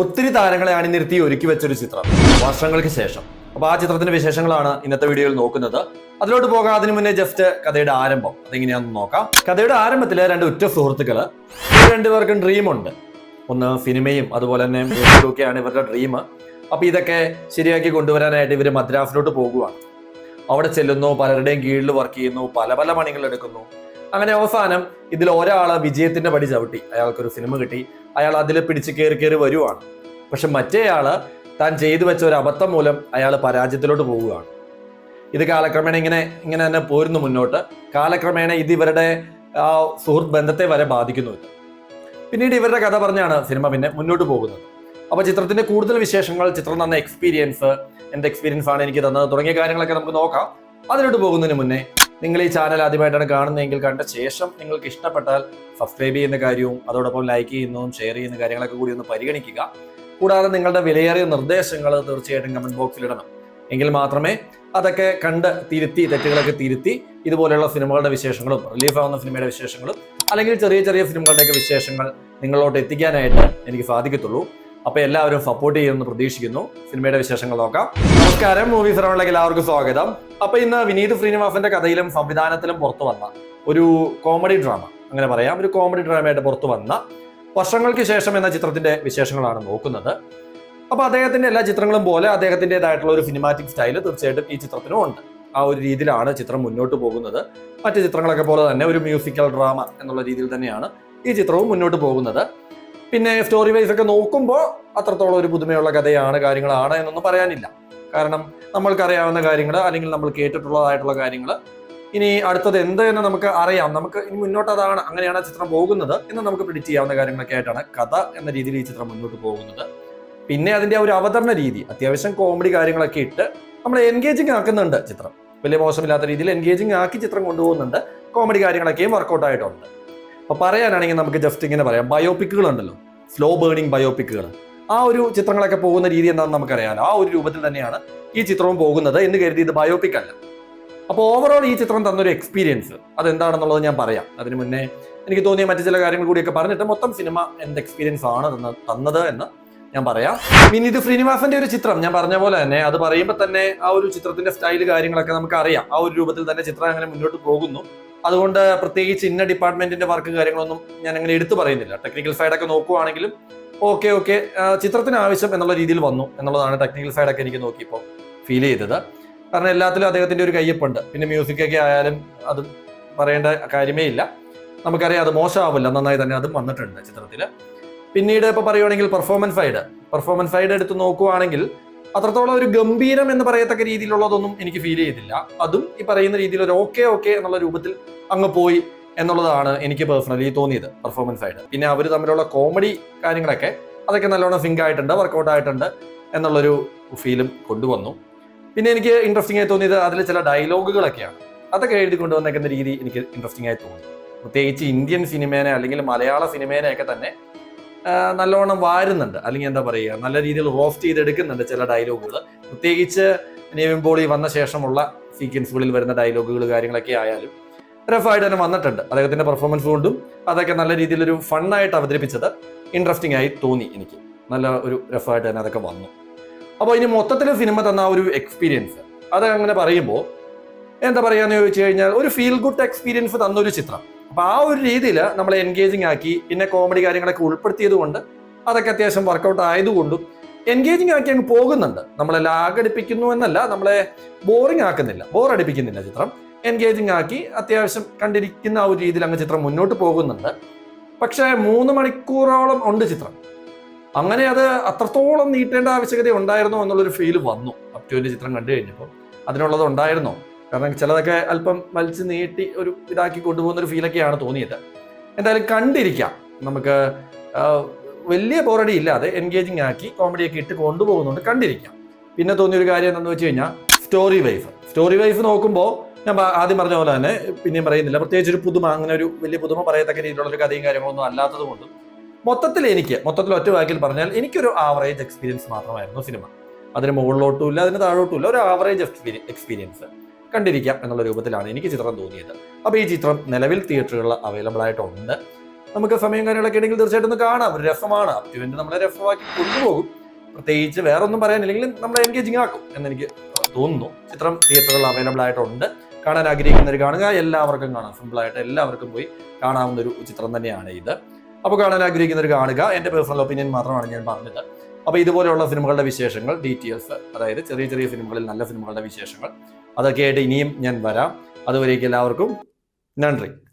ഒത്തിരി താരങ്ങളെ അണിനിരത്തി ഒരുക്കി വെച്ചൊരു ചിത്രം. വർഷങ്ങൾക്ക് ശേഷം. അപ്പൊ ആ ചിത്രത്തിന്റെ വിശേഷങ്ങളാണ് ഇന്നത്തെ വീഡിയോയിൽ നോക്കുന്നത്. അതിലോട്ട് പോകാം. അതിനു മുന്നേ ജസ്റ്റ് കഥയുടെ ആരംഭം. അതെങ്ങനെയാണെന്ന് നോക്കാം. കഥയുടെ ആരംഭത്തിൽ രണ്ട് ഉറ്റ സുഹൃത്തുക്കൾ. രണ്ടുപേർക്കും ഡ്രീം ഉണ്ട്. ഒന്ന് സിനിമയും അതുപോലെ തന്നെ ഒക്കെയാണ് ഇവരുടെ ഡ്രീം അപ്പൊ ഇതൊക്കെ ശരിയാക്കി കൊണ്ടുവരാനായിട്ട് ഇവർ മദ്രാസിലോട്ട് പോകുവാണ്. അവിടെ ചെല്ലുന്നു പലരുടെയും കീഴിൽ വർക്ക് ചെയ്യുന്നു പല പല പണികൾ എടുക്കുന്നു. അങ്ങനെ അവസാനം ഇതിൽ ഒരാൾ വിജയത്തിന്റെ പടി ചവിട്ടി. അയാൾക്കൊരു സിനിമ കിട്ടി. അയാൾ അതിൽ പിടിച്ച് കയറി കയറി വരുവാണ്. പക്ഷെ മറ്റേയാൾ താൻ ചെയ്തു വെച്ച ഒരു അബദ്ധം മൂലം അയാൾ പരാജയത്തിലോട്ട് പോവുകയാണ്. ഇത് കാലക്രമേണ ഇങ്ങനെ ഇങ്ങനെ തന്നെ പോരുന്നു മുന്നോട്ട്. കാലക്രമേണ ഇത് ഇവരുടെ ആ സുഹൃത്ത് ബന്ധത്തെ വരെ ബാധിക്കുന്നു പിന്നീട് ഇവരുടെ കഥ പറഞ്ഞാണ് സിനിമ പിന്നെ മുന്നോട്ട് പോകുന്നത്. അപ്പോൾ ചിത്രത്തിന്റെ കൂടുതൽ വിശേഷങ്ങൾ ചിത്രം തന്ന എക്സ്പീരിയൻസ് എന്ത് എക്സ്പീരിയൻസ് ആണ് എനിക്ക് തന്നത് തുടങ്ങിയ കാര്യങ്ങളൊക്കെ നമുക്ക് നോക്കാം. അതിലോട്ട് പോകുന്നതിന് മുന്നേ നിങ്ങൾ ഈ ചാനൽ ആദ്യമായിട്ടാണ് കാണുന്നതെങ്കിൽ കണ്ട ശേഷം നിങ്ങൾക്ക് ഇഷ്ടപ്പെട്ടാൽ സബ്സ്ക്രൈബ് ചെയ്യുന്ന കാര്യവും അതോടൊപ്പം ലൈക്ക് ചെയ്യുന്നതും ഷെയർ ചെയ്യുന്ന കാര്യങ്ങളൊക്കെ കൂടി ഒന്ന് പരിഗണിക്കുക. കൂടാതെ നിങ്ങളുടെ വിലയേറിയ നിർദ്ദേശങ്ങൾ തീർച്ചയായിട്ടും കമന്റ് ബോക്സിൽ ഇടണം. എങ്കിൽ മാത്രമേ അതൊക്കെ കണ്ട് തിരുത്തി തെറ്റുകളൊക്കെ തിരുത്തി ഇതുപോലെയുള്ള സിനിമകളുടെ വിശേഷങ്ങളും റിലീഫ് ആവുന്ന സിനിമയുടെ വിശേഷങ്ങളും അല്ലെങ്കിൽ ചെറിയ ചെറിയ സിനിമകളുടെയൊക്കെ വിശേഷങ്ങൾ നിങ്ങളോട്ട് എത്തിക്കാനായിട്ട് എനിക്ക് സാധിക്കത്തുള്ളൂ. അപ്പൊ എല്ലാവരും സപ്പോർട്ട് ചെയ്യുമെന്ന് പ്രതീക്ഷിക്കുന്നു. സിനിമയുടെ വിശേഷങ്ങൾ നോക്കാം. നമസ്കാരം മൂവി ഫിറോണിലേക്ക് എല്ലാവർക്കും സ്വാഗതം. അപ്പൊ ഇന്ന് വിനീത് ശ്രീനിവാസന്റെ കഥയിലും സംവിധാനത്തിലും പുറത്തു വന്ന ഒരു കോമഡി ഡ്രാമ അങ്ങനെ പറയാം ഒരു കോമഡി ഡ്രാമയായിട്ട് പുറത്തു വന്ന വർഷങ്ങൾക്ക് ശേഷം എന്ന ചിത്രത്തിന്റെ വിശേഷങ്ങളാണ് നോക്കുന്നത്. അപ്പൊ അദ്ദേഹത്തിന്റെ എല്ലാ ചിത്രങ്ങളും പോലെ അദ്ദേഹത്തിന്റെതായിട്ടുള്ള ഒരു സിനിമാറ്റിക് സ്റ്റൈൽ തീർച്ചയായിട്ടും ഈ ചിത്രത്തിനും ഉണ്ട്. ആ ഒരു രീതിയിലാണ് ചിത്രം മുന്നോട്ട് പോകുന്നത്. മറ്റു ചിത്രങ്ങളൊക്കെ പോലെ തന്നെ ഒരു മ്യൂസിക്കൽ ഡ്രാമ എന്നുള്ള രീതിയിൽ തന്നെയാണ് ഈ ചിത്രവും മുന്നോട്ട് പോകുന്നത്. പിന്നെ സ്റ്റോറി വൈസ് ഒക്കെ നോക്കുമ്പോൾ അത്രത്തോളം ഒരു പുതുമയുള്ള കഥയാണ് കാര്യങ്ങളാണ് എന്നൊന്നും പറയാനില്ല. കാരണം നമ്മൾക്കറിയാവുന്ന കാര്യങ്ങൾ അല്ലെങ്കിൽ നമ്മൾ കേട്ടിട്ടുള്ളതായിട്ടുള്ള കാര്യങ്ങൾ ഇനി അടുത്തത് എന്ത് എന്ന് നമുക്ക് അറിയാം. നമുക്ക് ഇനി മുന്നോട്ട് അതാണ് അങ്ങനെയാണ് ചിത്രം പോകുന്നത് എന്ന് നമുക്ക് പ്രിഡിക്റ്റ് ചെയ്യാവുന്ന കാര്യങ്ങളൊക്കെ ആയിട്ടാണ് കഥ എന്ന രീതിയിൽ ഈ ചിത്രം മുന്നോട്ട് പോകുന്നത്. പിന്നെ അതിന്റെ ഒരു അവതരണ രീതി അത്യാവശ്യം കോമഡി കാര്യങ്ങളൊക്കെ ഇട്ട് നമ്മൾ എൻഗേജിങ് ആക്കുന്നുണ്ട് ചിത്രം. വലിയ മോശമില്ലാത്ത രീതിയിൽ എൻഗേജിങ് ആക്കി ചിത്രം കൊണ്ടുപോകുന്നുണ്ട്. കോമഡി കാര്യങ്ങളൊക്കെയും വർക്കൗട്ട് ആയിട്ടുണ്ട്. അപ്പൊ പറയാനാണെങ്കിൽ നമുക്ക് ജസ്റ്റ് ഇങ്ങനെ പറയാം. ബയോപിക്കുകൾ ഉണ്ടല്ലോ സ്ലോ ബേണിംഗ് ബയോപിക്കുകൾ ആ ഒരു ചിത്രങ്ങളൊക്കെ പോകുന്ന രീതി എന്താണെന്ന് നമുക്കറിയാം ആ ഒരു രൂപത്തിൽ തന്നെയാണ് ഈ ചിത്രവും പോകുന്നത് എന്ന് കരുതി ഇത് ബയോപിക് അല്ല. അപ്പോൾ ഓവറോൾ ഈ ചിത്രം തന്നൊരു എക്സ്പീരിയൻസ് അതെന്താണെന്നുള്ളത് ഞാൻ പറയാം. അതിന് മുന്നേ എനിക്ക് തോന്നിയ മറ്റു ചില കാര്യങ്ങൾ കൂടിയൊക്കെ പറഞ്ഞിട്ട് മൊത്തം സിനിമ എന്ത് എക്സ്പീരിയൻസ് ആണ് തന്ന- തന്നത് എന്ന് ഞാൻ പറയാം. വിനീത് ശ്രീനിവാസന്റെ ഒരു ചിത്രം. ഞാൻ പറഞ്ഞ പോലെ തന്നെ അത് പറയുമ്പോൾ തന്നെ ആ ഒരു ചിത്രത്തിന്റെ സ്റ്റൈൽ കാര്യങ്ങളൊക്കെ നമുക്ക് അറിയാം ആ ഒരു രൂപത്തിൽ തന്നെ ചിത്രം അങ്ങനെ മുന്നോട്ട് പോകുന്നു. അതുകൊണ്ട് പ്രത്യേകിച്ച് ഇന്ന ഡിപ്പാർട്ട്മെന്റിന്റെ വർക്ക് കാര്യങ്ങളൊന്നും ഞാൻ അങ്ങനെ എടുത്തു പറയുന്നില്ല. ടെക്നിക്കൽ സൈഡൊക്കെ നോക്കുവാണെങ്കിലും ഓക്കെ ഓക്കെ ചിത്രത്തിന് ആവശ്യം എന്നുള്ള രീതിയിൽ വന്നു എന്നുള്ളതാണ് ടെക്നിക്കൽ സൈഡൊക്കെ എനിക്ക് നോക്കിയപ്പോൾ ഫീൽ ചെയ്തത്. കാരണം എല്ലാത്തിലും അദ്ദേഹത്തിന്റെ ഒരു കയ്യപ്പുണ്ട്. പിന്നെ മ്യൂസിക് ഒക്കെ ആയാലും അത് പറയേണ്ട കാര്യമേ ഇല്ല. നമുക്കറിയാം അത് മോശമാവില്ല. നന്നായി തന്നെ അതും വന്നിട്ടുണ്ട് ചിത്രത്തിൽ പിന്നീട് ഇപ്പൊ പറയുവാണെങ്കിൽ പെർഫോമൻസ് സൈഡ് പെർഫോമൻസ് സൈഡ് എടുത്ത് നോക്കുവാണെങ്കിൽ അത്രത്തോളം ഒരു ഗംഭീരം എന്ന് പറയത്തക്ക രീതിയിലുള്ളതൊന്നും എനിക്ക് ഫീൽ ചെയ്തില്ല. അതും ഈ പറയുന്ന രീതിയിൽ ഒരു ഓക്കെ ഓക്കെ എന്നുള്ള രൂപത്തിൽ അങ്ങ് പോയി എന്നുള്ളതാണ് എനിക്ക് പേഴ്സണലി തോന്നിയത് പെർഫോമൻസ് ആയിട്ട്. പിന്നെ അവർ തമ്മിലുള്ള കോമഡി കാര്യങ്ങളൊക്കെ അതൊക്കെ നല്ലോണം സിങ്ക് ആയിട്ടുണ്ട് വർക്കൗട്ട് ആയിട്ടുണ്ട് എന്നുള്ളൊരു ഫീലും കൊണ്ടുവന്നു. പിന്നെ എനിക്ക് ഇൻട്രസ്റ്റിംഗ് ആയി തോന്നിയത് അതിൽ ചില ഡയലോഗുകളൊക്കെയാണ് അതൊക്കെ എഴുതി കൊണ്ടുവന്നേക്കുന്ന രീതി എനിക്ക് ഇൻട്രസ്റ്റിംഗ് ആയി തോന്നി. പ്രത്യേകിച്ച് ഇന്ത്യൻ സിനിമേനെ അല്ലെങ്കിൽ മലയാള സിനിമേനെയൊക്കെ തന്നെ നല്ലോണം വാരുന്നുണ്ട്. അല്ലെങ്കിൽ എന്താ പറയുക നല്ല രീതിയിൽ റോസ്റ്റ് ചെയ്തെടുക്കുന്നുണ്ട് ചില ഡയലോഗുകൾ പ്രത്യേകിച്ച് നിവിൻ വന്ന ശേഷമുള്ള സീക്വൻസുകളിൽ വരുന്ന ഡയലോഗുകൾ കാര്യങ്ങളൊക്കെ ആയാലും റഫായിട്ട് തന്നെ വന്നിട്ടുണ്ട്. അദ്ദേഹത്തിന്റെ പെർഫോമൻസ് കൊണ്ടും അതൊക്കെ നല്ല രീതിയിലൊരു ഫണ്ണായിട്ട് അവതരിപ്പിച്ചത് ഇൻട്രസ്റ്റിംഗ് ആയി തോന്നി എനിക്ക്. നല്ല ഒരു റഫായിട്ട് തന്നെ അതൊക്കെ വന്നു. അപ്പോൾ ഇനി മൊത്തത്തിൽ സിനിമ തന്ന ഒരു എക്സ്പീരിയൻസ് അത് അങ്ങനെ പറയുമ്പോൾ എന്താ പറയുക എന്ന് ചോദിച്ചു കഴിഞ്ഞാൽ ഒരു ഫീൽ ഗുഡ് എക്സ്പീരിയൻസ് തന്നൊരു ചിത്രം. അപ്പൊ ആ ഒരു രീതിയിൽ നമ്മൾ എൻഗേജിങ് ആക്കി പിന്നെ കോമഡി കാര്യങ്ങളൊക്കെ ഉൾപ്പെടുത്തിയത് കൊണ്ട് അതൊക്കെ അത്യാവശ്യം വർക്കൗട്ട് ആയതുകൊണ്ടും എൻഗേജിങ് ആക്കി അങ്ങ് പോകുന്നുണ്ട്. നമ്മളെ ലാഗടിപ്പിക്കുന്നു എന്നല്ല നമ്മളെ ബോറിംഗ് ആക്കുന്നില്ല. ബോർ അടിപ്പിക്കുന്നില്ല ചിത്രം. എൻഗേജിങ് ആക്കി അത്യാവശ്യം കണ്ടിരിക്കുന്ന ആ ഒരു രീതിയിൽ അങ്ങ് ചിത്രം മുന്നോട്ട് പോകുന്നുണ്ട്. പക്ഷേ മൂന്ന് മണിക്കൂറോളം ഉണ്ട് ചിത്രം. അങ്ങനെ അത് അത്രത്തോളം നീട്ടേണ്ട ആവശ്യകത ഉണ്ടായിരുന്നോ എന്നുള്ളൊരു ഫീൽ വന്നു. അപ്റ്റുവിന്റെ ചിത്രം കണ്ടു കഴിഞ്ഞപ്പോൾ അതിനുള്ളത് ഉണ്ടായിരുന്നോ? കാരണം ചിലതൊക്കെ അല്പം വലിച്ചു നീട്ടി ഒരു ഇതാക്കി കൊണ്ടുപോകുന്ന ഒരു ഫീലൊക്കെയാണ് തോന്നിയത്. എന്തായാലും കണ്ടിരിക്കാം. നമുക്ക് വലിയ ബോറടി ഇല്ലാതെ എൻഗേജിങ് ആക്കി കോമഡിയൊക്കെ ഇട്ട് കൊണ്ടുപോകുന്നുണ്ട്. കണ്ടിരിക്കാം. പിന്നെ തോന്നിയൊരു കാര്യം എന്താണെന്ന് വെച്ച് കഴിഞ്ഞാൽ സ്റ്റോറി വൈഫ് സ്റ്റോറി വൈഫ് നോക്കുമ്പോൾ ഞാൻ ആദ്യം പറഞ്ഞ പോലെ തന്നെ പിന്നെയും പറയുന്നില്ല. പ്രത്യേകിച്ച് ഒരു പുതുമ അങ്ങനെ ഒരു വലിയ പുതുമ പറയത്തക്ക രീതിയിലുള്ള ഒരു കഥയും കാര്യങ്ങളൊന്നും അല്ലാത്തത് കൊണ്ടും മൊത്തത്തിൽ എനിക്ക് മൊത്തത്തിൽ ഒറ്റ വാക്കിൽ പറഞ്ഞാൽ എനിക്കൊരു ആവറേജ് എക്സ്പീരിയൻസ് മാത്രമായിരുന്നു സിനിമ. അതിന് മുകളിലോട്ടും ഇല്ല അതിന് താഴോട്ടും ഇല്ല. ഒരു ആവറേജ് എക്സ്പീരിയൻസ് കണ്ടിരിക്കാം എന്നുള്ള രൂപത്തിലാണ് എനിക്ക് ചിത്രം തോന്നിയത്. അപ്പോൾ ഈ ചിത്രം നിലവിൽ തിയേറ്ററുകളിൽ അവൈലബിൾ ആയിട്ടുണ്ട്. നമുക്ക് സമയം കാര്യങ്ങളൊക്കെ ഉണ്ടെങ്കിൽ തീർച്ചയായിട്ടും ഒന്ന് കാണാം. ഒരു രസമാണ്. അപ്റ്റുവിന്റെ നമ്മളെ രസമാക്കി കൊണ്ടുപോകും. പ്രത്യേകിച്ച് വേറെ ഒന്നും പറയാനില്ലെങ്കിലും നമ്മളെ എൻഗേജിങ് ആക്കും എന്നെനിക്ക് തോന്നുന്നു. ചിത്രം തിയേറ്ററുകളിൽ അവൈലബിൾ ആയിട്ടുണ്ട്. കാണാൻ ആഗ്രഹിക്കുന്നവർ കാണുക. എല്ലാവർക്കും കാണാം. സിമ്പിളായിട്ട് എല്ലാവർക്കും പോയി കാണാവുന്ന ഒരു ചിത്രം തന്നെയാണ് ഇത്. അപ്പോൾ കാണാൻ ആഗ്രഹിക്കുന്നവർ കാണുക. എന്റെ പേഴ്സണൽ ഒപ്പീനിയൻ മാത്രമാണ് ഞാൻ പറഞ്ഞത്. അപ്പോൾ ഇതുപോലെയുള്ള സിനിമകളുടെ വിശേഷങ്ങൾ ഡീറ്റെയിൽസ് അതായത് ചെറിയ ചെറിയ സിനിമകളിൽ നല്ല സിനിമകളുടെ വിശേഷങ്ങൾ അതൊക്കെ ആയിട്ട് ഇനിയും ഞാൻ വരാം. അതുവരേക്കും എല്ലാവർക്കും നന്ദി.